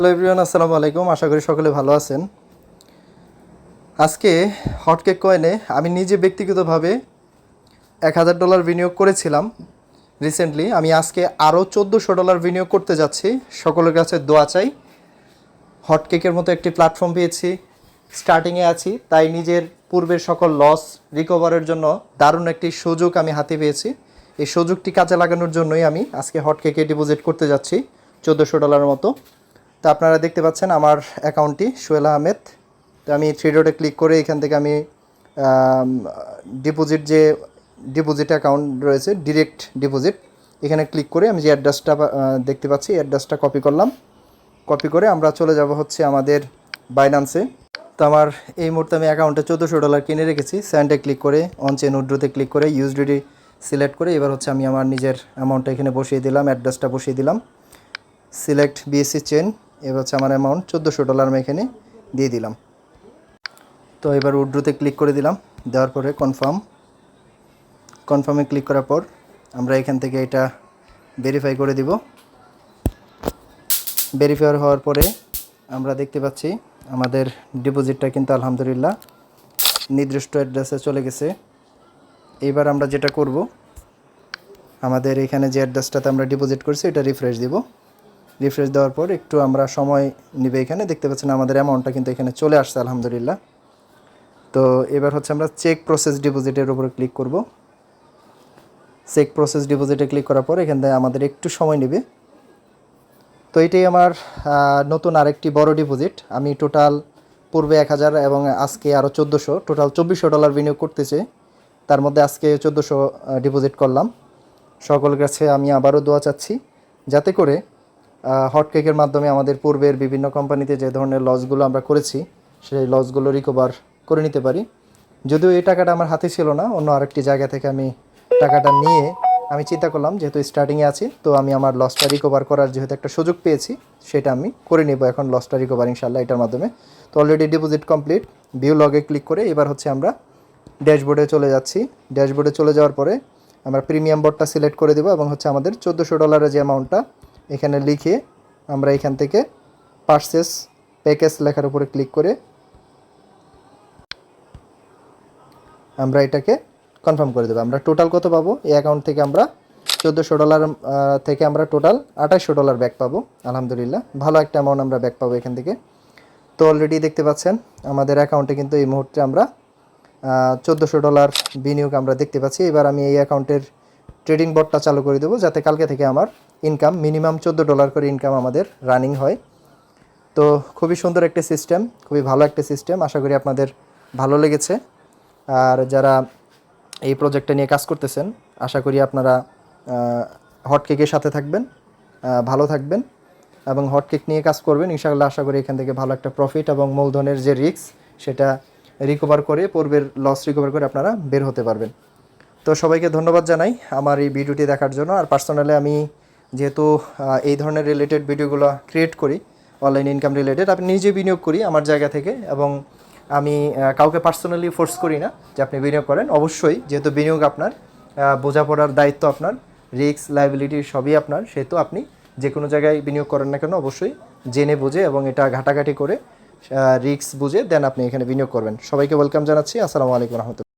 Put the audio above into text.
Hello everyone আসসালামু আলাইকুম। আশা করি সকলে ভালো আছেন। আজকে হটকেক কয়েনে আমি নিজে ব্যক্তিগতভাবে এক হাজার ডলার বিনিয়োগ করেছিলাম রিসেন্টলি আমি আজকে আরও চোদ্দোশো ডলার বিনিয়োগ করতে যাচ্ছি। সকলের কাছে দোয়া চাই। হটকেকের মতো একটি প্ল্যাটফর্ম পেয়েছি। স্টার্টিংয়ে আছি। তাই নিজের পূর্বের সকল লস রিকভারের জন্য দারুণ একটি সুযোগ আমি হাতে পেয়েছি। এই সুযোগটি কাজে লাগানোর জন্যই আমি আজকে হটকেকে ডিপোজিট করতে যাচ্ছি। চোদ্দোশো ডলারের মতো। তো আপনারা দেখতে পাচ্ছেন আমার অ্যাকাউন্টটি, সোহেল আহমেদ। তো আমি থ্রি ডটে ক্লিক করে এখান থেকে আমি ডিপোজিট যে, ডিপোজিট অ্যাকাউন্ট রয়েছে, ডিরেক্ট ডিপোজিট, এখানে ক্লিক করে আমি যে অ্যাড্রেসটা দেখতে পাচ্ছি অ্যাড্রেসটা কপি করলাম। কপি করে আমরা চলে যাব হচ্ছে আমাদের বাইনান্সে তো আমার এই মুহূর্তে আমি অ্যাকাউন্টে চোদ্দোশো ডলার কিনে রেখেছি স্যান্ডে ক্লিক করে অন চেন উড্রোতে ক্লিক করে ইউএসডিডি সিলেক্ট করে, এবার হচ্ছে আমি আমার নিজের অ্যামাউন্টটা এখানে বসিয়ে দিলাম, অ্যাড্রেসটা বসিয়ে দিলাম। সিলেক্ট বিএসসি চেন এবার হচ্ছে আমার অ্যামাউন্ট চোদ্দোশো ডলার আমি এখানে দিয়ে দিলাম। তো এবার উড্রুতে ক্লিক করে দিলাম। দেওয়ার পরে কনফার্ম কনফার্মে ক্লিক করার পর আমরা এখান থেকে এটা ভেরিফাই করে দিব। ভেরিফাই হওয়ার পরে আমরা দেখতে পাচ্ছি আমাদের ডিপোজিটটা কিন্তু আলহামদুলিল্লাহ নির্দিষ্ট অ্যাড্রেসে চলে গেছে। এবার আমরা যেটা করব, আমাদের এখানে যে অ্যাড্রেসটাতে আমরা ডিপোজিট করছি, এটা রিফ্রেশ দিব। রিফ্রেশ দেওয়ার পর একটু আমরা সময় নিবে এখানে। দেখতে পাচ্ছেন আমাদের অ্যামাউন্টটা কিন্তু এখানে চলে আসছে, আলহামদুলিল্লাহ। তো এবার হচ্ছে আমরা চেক প্রসেস ডিপোজিটের উপরে ক্লিক করব। চেক প্রসেস ডিপোজিটে ক্লিক করার পর এখান থেকে আমাদের একটু সময় নেবে। তো এটাই আমার নতুন আরেকটি বড় ডিপোজিট আমি টোটাল পূর্বে এক হাজার এবং আজকে আরও চোদ্দোশো টোটাল চব্বিশশো ডলার বিনিয়োগ করতেছে। তার মধ্যে আজকে চোদ্দোশো ডিপোজিট করলাম। সকলের কাছে আমি আবারও দোয়া চাচ্ছি, যাতে করে হটকেকের মাধ্যমে আমাদের পূর্বের বিভিন্ন কোম্পানিতে যে ধরনের লসগুলো আমরা করেছি, সেই লসগুলো রিকভার করে নিতে পারি। যদিও এই টাকাটা আমার হাতে ছিল না, অন্য আরেকটি জায়গা থেকে আমি টাকাটা নিয়ে আমি চিন্তা করলাম, যেহেতু স্টার্টিংয়ে আছি, তো আমি আমার লসটা রিকভার করার যেহেতু একটা সুযোগ পেয়েছি, সেটা আমি করে নেব। এখন লসটা রিকভার ইনশাল্লাহ এটার মাধ্যমে। তো অলরেডি ডিপোজিট কমপ্লিট ভিউ লগে ক্লিক করে এবার হচ্ছে আমরা ড্যাশবোর্ডে চলে যাচ্ছি। ড্যাশবোর্ডে চলে যাওয়ার পরে আমরা প্রিমিয়াম বোর্ডটা সিলেক্ট করে দেবো এবং হচ্ছে আমাদের চোদ্দোশো ডলারের যে অ্যামাউন্টটা এখানে লিখে আমরা এখান থেকে পার্সেস প্যাকেজ লেখার উপরে ক্লিক করে আমরা এটাকে কনফার্ম করে দেবো। আমরা টোটাল কত পাবো? এই অ্যাকাউন্ট থেকে আমরা চোদ্দোশো ডলার থেকে আমরা টোটাল আঠাশশো ডলার ব্যাক পাবো। আলহামদুলিল্লাহ, ভালো একটা অ্যামাউন্ট আমরা ব্যাক পাবো এখান থেকে। তো অলরেডি দেখতে পাচ্ছেন, আমাদের অ্যাকাউন্টে কিন্তু এই মুহূর্তে আমরা চোদ্দোশো ডলার বিনিয়োগ আমরা দেখতে পাচ্ছি। এবার আমি এই অ্যাকাউন্টের ট্রেডিং বোর্ডটা চালু করে দেবো যাতে কালকে থেকে আমার ইনকাম মিনিমাম চোদ্দ ডলার করে ইনকাম আমাদের রানিং হয়। তো খুবই সুন্দর একটা সিস্টেম খুবই ভালো একটা সিস্টেম আশা করি আপনাদের ভালো লেগেছে। আর যারা এই প্রজেক্টটা নিয়ে কাজ করতেছেন, আশা করি আপনারা হটকেকের সাথে থাকবেন ভালো থাকবেন এবং হটকেক নিয়ে কাজ করবেন। ইনশাআল্লাহ আশা করি এখান থেকে ভালো একটা প্রফিট এবং মূলধনের যে রিস্ক সেটা রিকভার করে, পূর্বের লস রিকভার করে আপনারা বের হতে পারবেন। তো সবাইকে ধন্যবাদ জানাই আমার এই ভিডিওটি দেখার জন্য। আর পার্সোনালি আমি যেহেতু এই ধরনের রিলেটেড ভিডিওগুলো ক্রিয়েট করি অনলাইন ইনকাম রিলেটেড আমি নিজে বিনিয়োগ করি আমার জায়গা থেকে এবং আমি কাউকে পার্সোনালি ফোর্স করি না যে আপনি বিনিয়োগ করেন। অবশ্যই যেহেতু বিনিয়োগ আপনার বোঝাপড়ার দায়িত্ব আপনার রিস্ক লাইবিলিটি সবই আপনার, সেহেতু আপনি যে কোনো জায়গায় বিনিয়োগ করেন না কেন অবশ্যই জেনে বুঝে এবং এটা ঘাটাঘাটি করে রিস্ক বুঝে দেন আপনি এখানে বিনিয়োগ করবেন। সবাইকে ওয়েলকাম জানাচ্ছি। আসসালামু আলাইকুম রহমতুল্লাহ।